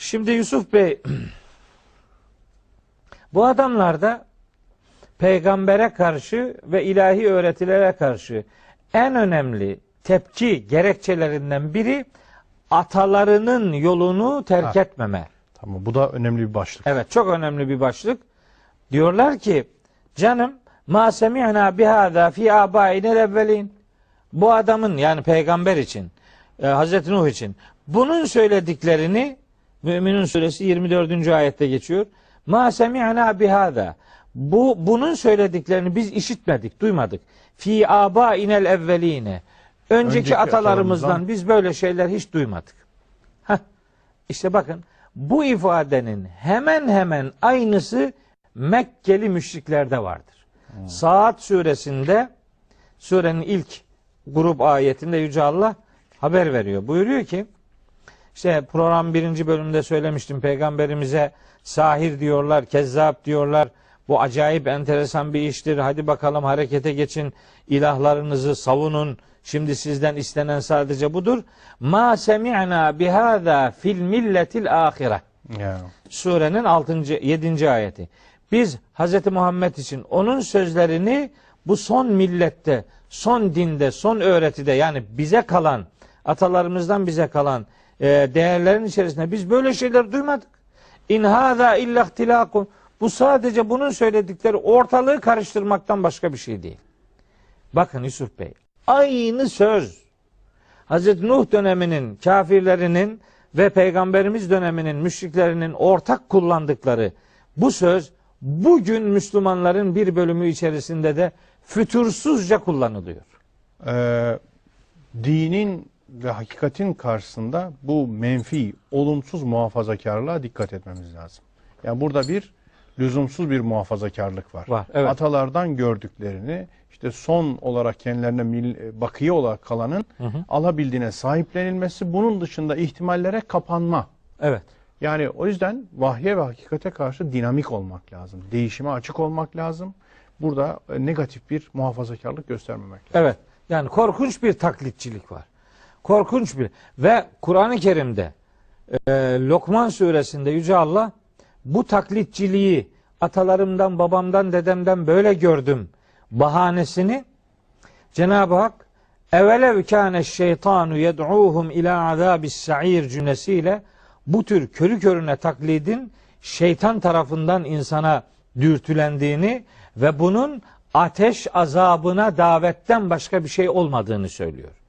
Şimdi Yusuf Bey bu adamlar da peygambere karşı ve ilahi öğretilere karşı en önemli tepki gerekçelerinden biri atalarının yolunu terk Ha. etmeme. Tamam bu da önemli bir başlık. Evet çok önemli bir başlık. Diyorlar ki canım ma semi'na bihada fi abainel evvelin. Bu adamın yani peygamber için e, Hazreti Nuh için bunun söylediklerini Müminun suresi 24. ayette geçiyor. Ma semi'na bihada. Bu bunun söylediklerini biz işitmedik, duymadık. Fi abainel evveline. Önceki, Önceki atalarımızdan atalarımızdan. biz böyle şeyler hiç duymadık. Heh. İşte bakın bu ifadenin hemen hemen aynısı Mekkeli müşriklerde vardır. Saat suresinde surenin ilk grup ayetinde Yüce Allah haber veriyor. Buyuruyor ki işte program birinci bölümde söylemiştim peygamberimize sahir diyorlar, kezzap diyorlar. Bu acayip enteresan bir iştir. Hadi bakalım harekete geçin. ilahlarınızı savunun. Şimdi sizden istenen sadece budur. Ma semi'na bihada fil milletil ahire. Surenin 6. 7. ayeti. Biz Hz. Muhammed için onun sözlerini bu son millette, son dinde, son öğretide yani bize kalan, atalarımızdan bize kalan değerlerin içerisinde biz böyle şeyler duymadık. İn hâzâ illa ihtilâkun. Bu sadece bunun söyledikleri ortalığı karıştırmaktan başka bir şey değil. Bakın Yusuf Bey, aynı söz Hazreti Nuh döneminin kafirlerinin ve peygamberimiz döneminin müşriklerinin ortak kullandıkları bu söz bugün Müslümanların bir bölümü içerisinde de fütursuzca kullanılıyor. Ee, dinin ve hakikatin karşısında bu menfi, olumsuz muhafazakarlığa dikkat etmemiz lazım. Yani burada bir lüzumsuz bir muhafazakarlık var. Var, evet. Atalardan gördüklerini işte son olarak kendilerine mil- bakiye olarak kalanın alabildiğine sahiplenilmesi bunun dışında ihtimallere kapanma. Evet. Yani o yüzden vahye ve hakikate karşı dinamik olmak lazım. Değişime açık olmak lazım. Burada e, negatif bir muhafazakarlık göstermemek lazım. Evet. Yani korkunç bir taklitçilik var. Korkunç bir ve Kur'an-ı Kerim'de e, Lokman suresinde Yüce Allah bu taklitçiliği atalarımdan, babamdan, dedemden böyle gördüm bahanesini Cenab-ı Hak evelev kâne şeytanu yed'uhum ila azabis sa'ir cümlesiyle bu tür körü körüne taklidin şeytan tarafından insana dürtülendiğini ve bunun ateş azabına davetten başka bir şey olmadığını söylüyor.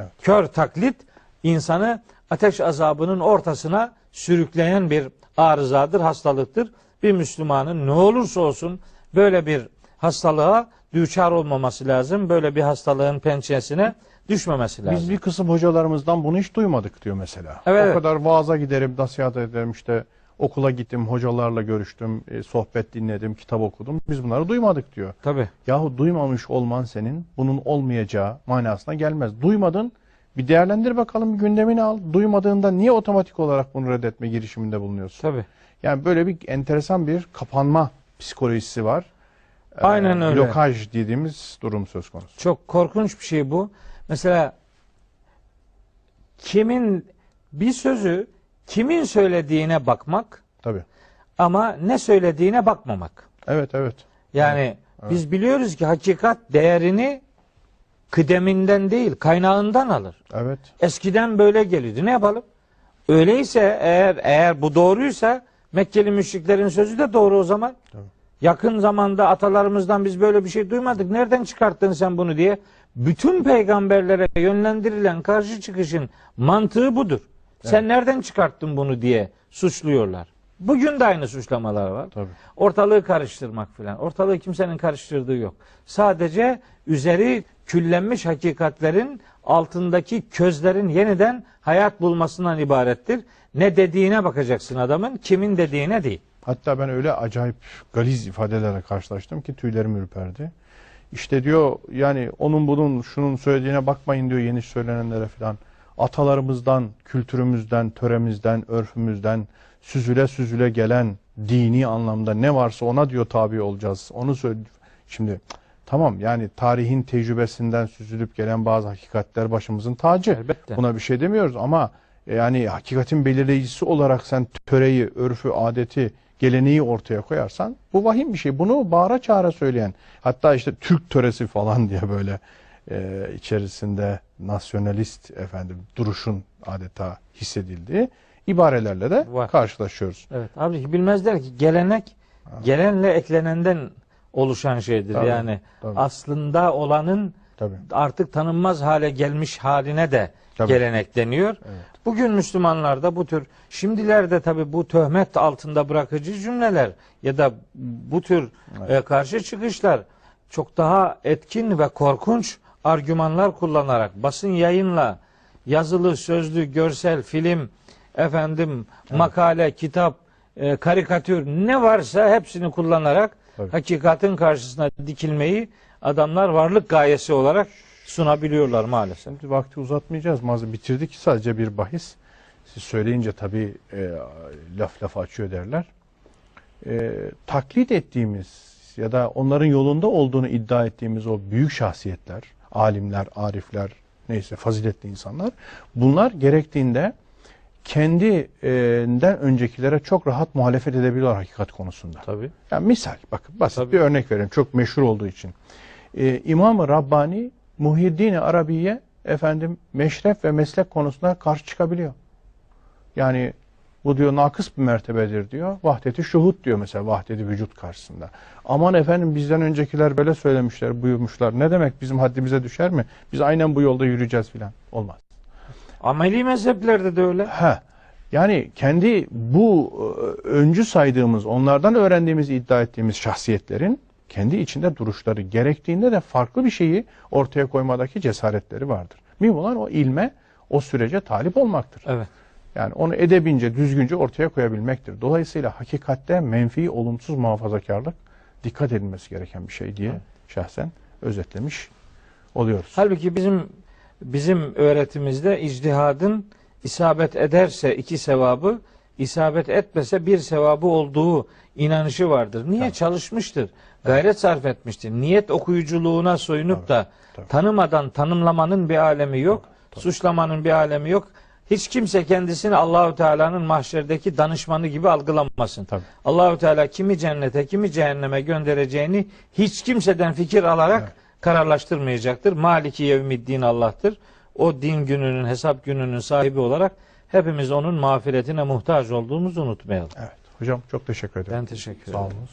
Evet. Kör taklit insanı ateş azabının ortasına sürükleyen bir arızadır, hastalıktır. Bir Müslümanın ne olursa olsun böyle bir hastalığa düçar olmaması lazım. Böyle bir hastalığın pençesine düşmemesi lazım. Biz bir kısım hocalarımızdan bunu hiç duymadık diyor mesela. Evet, o kadar vaaza giderim, nasihat ederim işte okula gittim, hocalarla görüştüm, e, sohbet dinledim, kitap okudum. Biz bunları duymadık diyor. Tabii. Yahu duymamış olman senin bunun olmayacağı manasına gelmez. Duymadın bir değerlendir bakalım gündemini al. Duymadığında niye otomatik olarak bunu reddetme girişiminde bulunuyorsun? Tabii. Yani böyle bir enteresan bir kapanma psikolojisi var. Ee, Aynen öyle. Blokaj dediğimiz durum söz konusu. Çok korkunç bir şey bu. Mesela kimin bir sözü kimin söylediğine bakmak Tabii. ama ne söylediğine bakmamak. Evet evet. Yani biz biliyoruz ki hakikat değerini kıdeminden değil kaynağından alır. Evet. Eskiden böyle geliyordu. Ne yapalım? Öyleyse eğer eğer bu doğruysa Mekkeli müşriklerin sözü de doğru o zaman. Tabii. Yakın zamanda atalarımızdan biz böyle bir şey duymadık. Nereden çıkarttın sen bunu diye. Bütün peygamberlere yönlendirilen karşı çıkışın mantığı budur. Sen nereden çıkarttın bunu diye suçluyorlar. Bugün de aynı suçlamalar var. Tabii. Ortalığı karıştırmak filan. Ortalığı kimsenin karıştırdığı yok. Sadece üzeri küllenmiş hakikatlerin altındaki közlerin yeniden hayat bulmasından ibarettir. Ne dediğine bakacaksın adamın, kimin dediğine değil. Hatta ben öyle acayip galiz ifadelerle karşılaştım ki tüylerim ürperdi. İşte diyor yani onun bunun şunun söylediğine bakmayın diyor yeni söylenenlere falan. Atalarımızdan, kültürümüzden, töremizden, örfümüzden süzüle süzüle gelen dini anlamda ne varsa ona diyor tabi olacağız. Onu söyle. Şimdi tamam yani tarihin tecrübesinden süzülüp gelen bazı hakikatler başımızın tacı. Elbette. Buna bir şey demiyoruz ama E, Yani hakikatin belirleyicisi olarak sen töreyi, örfü, adeti, geleneği ortaya koyarsan bu vahim bir şey. Bunu bağıra çağıra söyleyen hatta işte Türk töresi falan diye böyle e, içerisinde nasyonalist efendim duruşun adeta hissedildiği ibarelerle de Var. karşılaşıyoruz. Evet. Abi bilmezler ki gelenek gelenle eklenenden oluşan şeydir. Tabii, yani tabii. aslında olanın Tabii. artık tanınmaz hale gelmiş haline de Tabii. gelenek deniyor. Evet. Bugün Müslümanlarda bu tür şimdilerde tabi bu töhmet altında bırakıcı cümleler ya da bu tür e, karşı çıkışlar çok daha etkin ve korkunç argümanlar kullanarak basın yayınla yazılı, sözlü, görsel, film, efendim makale, kitap, e, karikatür ne varsa hepsini kullanarak Tabii. hakikatin karşısına dikilmeyi adamlar varlık gayesi olarak sunabiliyorlar maalesef. Şimdi vakti uzatmayacağız. Mazı bitirdik sadece bir bahis. Siz söyleyince tabii e, laf laf açıyor derler. E, taklit ettiğimiz ya da onların yolunda olduğunu iddia ettiğimiz o büyük şahsiyetler, alimler, arifler, neyse faziletli insanlar bunlar gerektiğinde kendinden öncekilere çok rahat muhalefet edebiliyorlar hakikat konusunda. Tabii. Yani misal, bakın basit Tabii. bir örnek vereyim. Çok meşhur olduğu için. Ee, İmam-ı Rabbani Muhyiddin Arabi'ye efendim meşref ve meslek konusunda karşı çıkabiliyor. Yani bu diyor nakıs bir mertebedir diyor. Vahdeti şuhut diyor mesela vahdeti vücut karşısında. Aman efendim bizden öncekiler böyle söylemişler, buyurmuşlar. Ne demek bizim haddimize düşer mi? Biz aynen bu yolda yürüyeceğiz filan. Olmaz. Ameli mezheplerde de öyle. Ha. Yani kendi bu e, öncü saydığımız, onlardan öğrendiğimiz, iddia ettiğimiz şahsiyetlerin kendi içinde duruşları gerektiğinde de farklı bir şeyi ortaya koymadaki cesaretleri vardır. Mühim olan o ilme, o sürece talip olmaktır. Evet. Yani onu edebince, düzgünce ortaya koyabilmektir. Dolayısıyla hakikatte menfi, olumsuz muhafazakarlık dikkat edilmesi gereken bir şey diye şahsen özetlemiş oluyoruz. Halbuki bizim bizim öğretimizde icdihadın isabet ederse iki sevabı, isabet etmese bir sevabı olduğu inanışı vardır. Niye Tabii. çalışmıştır? Gayret sarf etmiştir. Niyet okuyuculuğuna soyunup Tabii, da tabii. tanımadan tanımlamanın bir alemi yok. Suçlamanın bir alemi yok. Hiç kimse kendisini Allahü Teala'nın mahşerdeki danışmanı gibi algılamasın. Tabii. Allahü Teala kimi cennete, kimi cehenneme göndereceğini hiç kimseden fikir alarak Evet. kararlaştırmayacaktır. Maliki yevmiddin Allah'tır. O din gününün, hesap gününün sahibi olarak hepimiz onun mağfiretine muhtaç olduğumuzu unutmayalım. Evet. Hocam çok teşekkür ederim. Ben teşekkür Sağ ederim. olun.